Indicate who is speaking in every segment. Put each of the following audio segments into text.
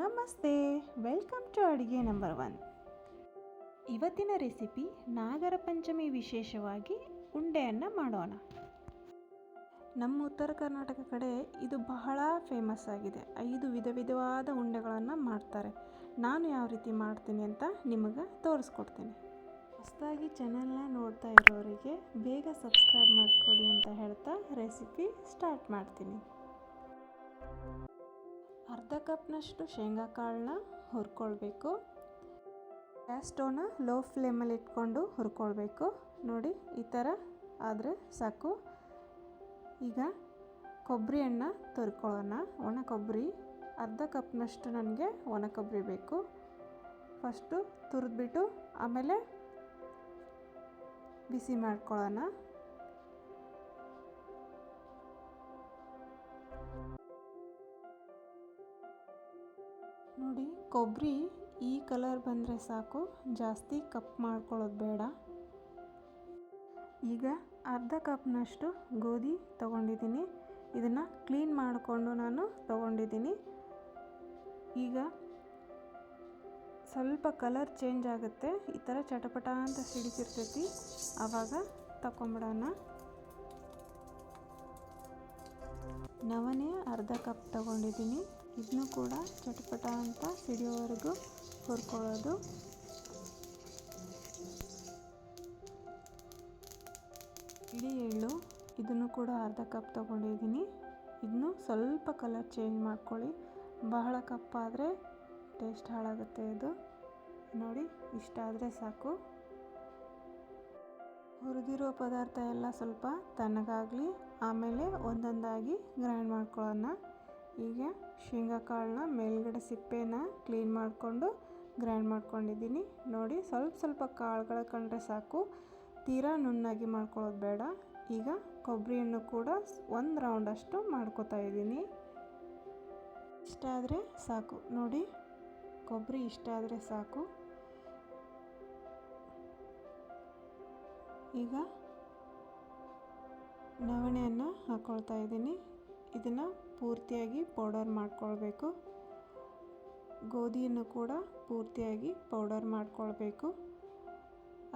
Speaker 1: ನಮಸ್ತೆ, welcome to ಅಡುಗೆ number one. ಇವತ್ತಿನ ರೆಸಿಪಿ ನಾಗರ ಪಂಚಮಿ ವಿಶೇಷವಾಗಿ ಉಂಡೆಯನ್ನು ಮಾಡೋಣ. ನಮ್ಮ ಉತ್ತರ ಕರ್ನಾಟಕ ಕಡೆ ಇದು ಬಹಳ ಫೇಮಸ್ ಆಗಿದೆ. ಐದು ವಿಧ ವಿಧವಾದ ಉಂಡೆಗಳನ್ನು ಮಾಡ್ತಾರೆ. ನಾನು ಯಾವ ರೀತಿ ಮಾಡ್ತೀನಿ ಅಂತ ನಿಮಗೆ ತೋರಿಸ್ಕೊಡ್ತೀನಿ. ಹೊಸದಾಗಿ ಚಾನಲ್ನ ನೋಡ್ತಾ ಇರೋರಿಗೆ ಬೇಗ ಸಬ್ಸ್ಕ್ರೈಬ್ ಮಾಡ್ಕೊಳ್ಳಿ ಅಂತ ಹೇಳ್ತಾ ರೆಸಿಪಿ ಸ್ಟಾರ್ಟ್ ಮಾಡ್ತೀನಿ. ಅರ್ಧ ಕಪ್ನಷ್ಟು ಶೇಂಗಾ ಕಾಳನ್ನ ಹುರ್ಕೊಳ್ಬೇಕು. ಗ್ಯಾಸ್ ಸ್ಟೋವ್ನ ಲೋ ಫ್ಲೇಮಲ್ಲಿ ಇಟ್ಕೊಂಡು ಹುರ್ಕೊಳ್ಬೇಕು. ನೋಡಿ, ಈ ಥರ ಆದರೆ ಸಾಕು. ಈಗ ಕೊಬ್ಬರಿ ಎಣ್ಣೆ ತುರ್ಕೊಳ್ಳೋಣ. ಒಣ ಕೊಬ್ಬರಿ ಅರ್ಧ ಕಪ್ನಷ್ಟು ನನಗೆ ಒಣ ಕೊಬ್ಬರಿ ಬೇಕು. ಫಸ್ಟು ತುರಿದ್ಬಿಟ್ಟು ಆಮೇಲೆ ಬಿಸಿ ಮಾಡ್ಕೊಳ್ಳೋಣ. ಕೊಬ್ಬರಿ ಈ ಕಲರ್ ಬಂದರೆ ಸಾಕು. ಜಾಸ್ತಿ ಕಪ್ ಮಾಡ್ಕೊಳ್ಳೋದು ಬೇಡ. ಈಗ ಅರ್ಧ ಕಪ್ನಷ್ಟು ಗೋಧಿ ತಗೊಂಡಿದ್ದೀನಿ. ಇದನ್ನು ಕ್ಲೀನ್ ಮಾಡಿಕೊಂಡು ನಾನು ತಗೊಂಡಿದ್ದೀನಿ. ಈಗ ಸ್ವಲ್ಪ ಕಲರ್ ಚೇಂಜ್ ಆಗುತ್ತೆ. ಈ ಥರ ಚಟಪಟ ಅಂತ ಸಿಡಿತಿರ್ತೈತಿ ಆವಾಗ ತಗೊಂಬಿಡೋಣ ನವನೇ ಅರ್ಧ ಕಪ್ ತೊಗೊಂಡಿದ್ದೀನಿ. ಇದನ್ನು ಕೂಡ ಚಟಪಟ ಅಂತ ಸಿಡಿಯೋವರೆಗೂ ಹುರ್ಕೊಳ್ಳೋದು. ಇಡೀ ಎಳ್ಳು, ಇದನ್ನು ಕೂಡ ಅರ್ಧ ಕಪ್ ತೊಗೊಂಡಿದ್ದೀನಿ. ಇದನ್ನು ಸ್ವಲ್ಪ ಕಲರ್ ಚೇಂಜ್ ಮಾಡ್ಕೊಳ್ಳಿ. ಬಹಳ ಕಪ್ಪಾದರೆ ಟೇಸ್ಟ್ ಹಾಳಾಗುತ್ತೆ ಇದು. ನೋಡಿ, ಇಷ್ಟ ಆದರೆ ಸಾಕು. ಹುರಿದಿರೋ ಪದಾರ್ಥ ಎಲ್ಲ ಸ್ವಲ್ಪ ತಣ್ಣಗಾಗಲಿ, ಆಮೇಲೆ ಒಂದೊಂದಾಗಿ ಗ್ರೈಂಡ್ ಮಾಡ್ಕೊಳ್ಳೋಣ. ಈಗ ಶೇಂಗಾ ಕಾಳನ್ನ ಮೇಲ್ಗಡೆ ಸಿಪ್ಪೆನ ಕ್ಲೀನ್ ಮಾಡಿಕೊಂಡು ಗ್ರೈಂಡ್ ಮಾಡ್ಕೊಂಡಿದ್ದೀನಿ. ನೋಡಿ ಸ್ವಲ್ಪ ಸ್ವಲ್ಪ ಕಾಳುಗಳ ಕಂಡ್ರೆ ಸಾಕು. ತೀರಾ ನುಣ್ಣಾಗಿ ಮಾಡ್ಕೊಳ್ಳೋದು ಬೇಡ. ಈಗ ಕೊಬ್ಬರಿಯನ್ನು ಕೂಡ ಒಂದು ರೌಂಡಷ್ಟು ಮಾಡ್ಕೋತಾ ಇದ್ದೀನಿ. ಇಷ್ಟ ಆದರೆ ಸಾಕು. ನೋಡಿ ಕೊಬ್ಬರಿ ಇಷ್ಟ ಆದರೆ ಸಾಕು. ಈಗ ನವಣೆಯನ್ನು ಹಾಕ್ಕೊಳ್ತಾ ಇದ್ದೀನಿ. ಇದನ್ನು ಪೂರ್ತಿಯಾಗಿ ಪೌಡರ್ ಮಾಡಿಕೊಳ್ಬೇಕು. ಗೋಧಿಯನ್ನು ಕೂಡ ಪೂರ್ತಿಯಾಗಿ ಪೌಡರ್ ಮಾಡಿಕೊಳ್ಬೇಕು.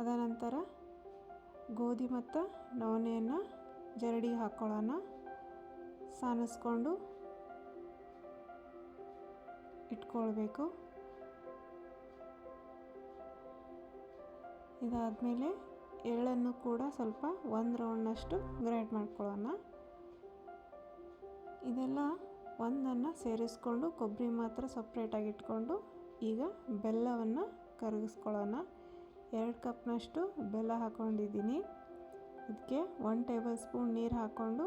Speaker 1: ಅದನಂತರ ಗೋಧಿ ಮತ್ತು ನವಣೆಯನ್ನು ಜರಡಿ ಹಾಕ್ಕೊಳ್ಳೋಣ ಸಾನಿಸ್ಕೊಂಡು ಇಟ್ಕೊಳ್ಬೇಕು. ಇದಾದಮೇಲೆ ಎಳ್ಳನ್ನು ಕೂಡ ಸ್ವಲ್ಪ ಒಂದು ರೌಂಡ್ನಷ್ಟು ಗ್ರೈಂಡ್ ಮಾಡ್ಕೊಳ್ಳೋಣ. ಇದೆಲ್ಲ ಒಂದನ್ನು ಸೇರಿಸ್ಕೊಂಡು ಕೊಬ್ಬರಿ ಮಾತ್ರ ಸಪ್ರೇಟಾಗಿ ಇಟ್ಕೊಂಡು ಈಗ ಬೆಲ್ಲವನ್ನು ಕರಗಿಸ್ಕೊಳ್ಳೋಣ. ಎರಡು ಕಪ್ನಷ್ಟು ಬೆಲ್ಲ ಹಾಕ್ಕೊಂಡಿದ್ದೀನಿ ಇದಕ್ಕೆ ಒನ್ ಟೇಬಲ್ ಸ್ಪೂನ್ ನೀರು ಹಾಕ್ಕೊಂಡು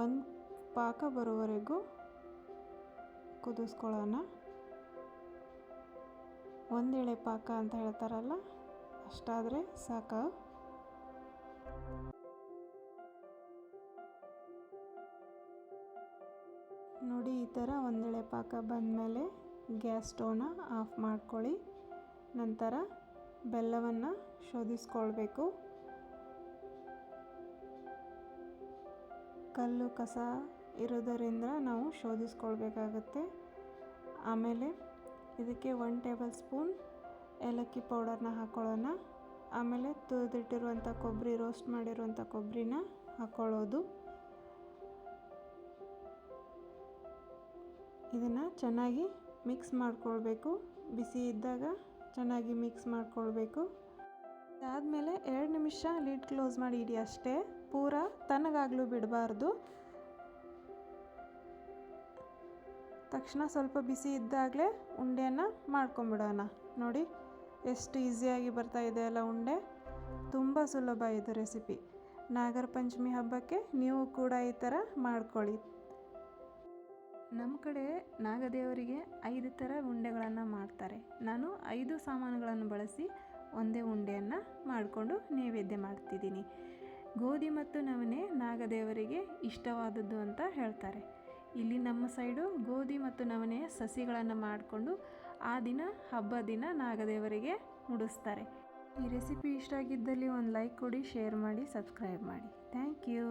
Speaker 1: ಒಂದು ಪಾಕ ಬರೋವರೆಗೂ ಕುದಿಸ್ಕೊಳ್ಳೋಣ. ಒಂದೆಳೆ ಪಾಕ ಅಂತ ಹೇಳ್ತಾರಲ್ಲ, ಅಷ್ಟಾದರೆ ಸಾಕು ನೋಡಿ, ಈ ಥರ ಒಂದೆಳೆ ಪಾಕ ಬಂದಮೇಲೆ ಗ್ಯಾಸ್ ಸ್ಟೋವ್ನ ಆಫ್ ಮಾಡ್ಕೊಳ್ಳಿ. ನಂತರ ಬೆಲ್ಲವನ್ನು ಶೋಧಿಸ್ಕೊಳ್ಬೇಕು. ಕಲ್ಲು ಕಸ ಇರೋದರಿಂದ ನಾವು ಶೋಧಿಸ್ಕೊಳ್ಬೇಕಾಗತ್ತೆ. ಆಮೇಲೆ ಇದಕ್ಕೆ ಒನ್ ಟೇಬಲ್ ಸ್ಪೂನ್ ಏಲಕ್ಕಿ ಪೌಡರ್ನ ಹಾಕ್ಕೊಳ್ಳೋಣ ಆಮೇಲೆ ತುರಿದಿಟ್ಟಿರುವಂಥ ಕೊಬ್ಬರಿ, ರೋಸ್ಟ್ ಮಾಡಿರುವಂಥ ಕೊಬ್ಬರಿನ ಹಾಕ್ಕೊಳ್ಳೋದು ಇದನ್ನು ಚೆನ್ನಾಗಿ ಮಿಕ್ಸ್ ಮಾಡಿಕೊಳ್ಬೇಕು. ಬಿಸಿ ಇದ್ದಾಗ ಚೆನ್ನಾಗಿ ಮಿಕ್ಸ್ ಮಾಡಿಕೊಳ್ಬೇಕು. ಅದಾದಮೇಲೆ ಎರಡು ನಿಮಿಷ ಲಿಡ್ ಕ್ಲೋಸ್ ಮಾಡಿ ಇಡಿ ಅಷ್ಟೇ. ಪೂರ ತಣ್ಣಗಾಗಲು ಬಿಡಬಾರ್ದು. ತಕ್ಷಣ ಸ್ವಲ್ಪ ಬಿಸಿ ಇದ್ದಾಗಲೇ ಉಂಡೆಯನ್ನು ಮಾಡ್ಕೊಂಬಿಡೋಣ. ನೋಡಿ, ಎಷ್ಟು ಈಸಿಯಾಗಿ ಬರ್ತಾ ಇದೆ ಅಲ್ಲ ಉಂಡೆ. ತುಂಬ ಸುಲಭ ಇದು ರೆಸಿಪಿ ನಾಗರ ಪಂಚಮಿ ಹಬ್ಬಕ್ಕೆ ನೀವು ಕೂಡ ಈ ಥರ ಮಾಡ್ಕೊಳ್ಳಿ. ನಮ್ಮ ಕಡೆ ನಾಗದೇವರಿಗೆ ಐದು ಥರ ಉಂಡೆಗಳನ್ನು ಮಾಡ್ತಾರೆ. ನಾನು ಐದು ಸಾಮಾನುಗಳನ್ನು ಬಳಸಿ ಒಂದೇ ಉಂಡೆಯನ್ನು ಮಾಡಿಕೊಂಡು ನೈವೇದ್ಯ ಮಾಡ್ತಿದ್ದೀನಿ. ಗೋಧಿ ಮತ್ತು ನವಣೆ ನಾಗದೇವರಿಗೆ ಇಷ್ಟವಾದದ್ದು ಅಂತ ಹೇಳ್ತಾರೆ. ಇಲ್ಲಿ ನಮ್ಮ ಸೈಡು ಗೋಧಿ ಮತ್ತು ನವಣೆಯ ಸಸಿಗಳನ್ನು ಮಾಡಿಕೊಂಡು ಆ ದಿನ ಹಬ್ಬ ದಿನ ನಾಗದೇವರಿಗೆ ಮುಡಿಸ್ತಾರೆ ಈ ರೆಸಿಪಿ ಇಷ್ಟ ಆಗಿದ್ದಲ್ಲಿ ಒಂದು ಲೈಕ್ ಕೊಡಿ, ಶೇರ್ ಮಾಡಿ, ಸಬ್ಸ್ಕ್ರೈಬ್ ಮಾಡಿ. Thank you.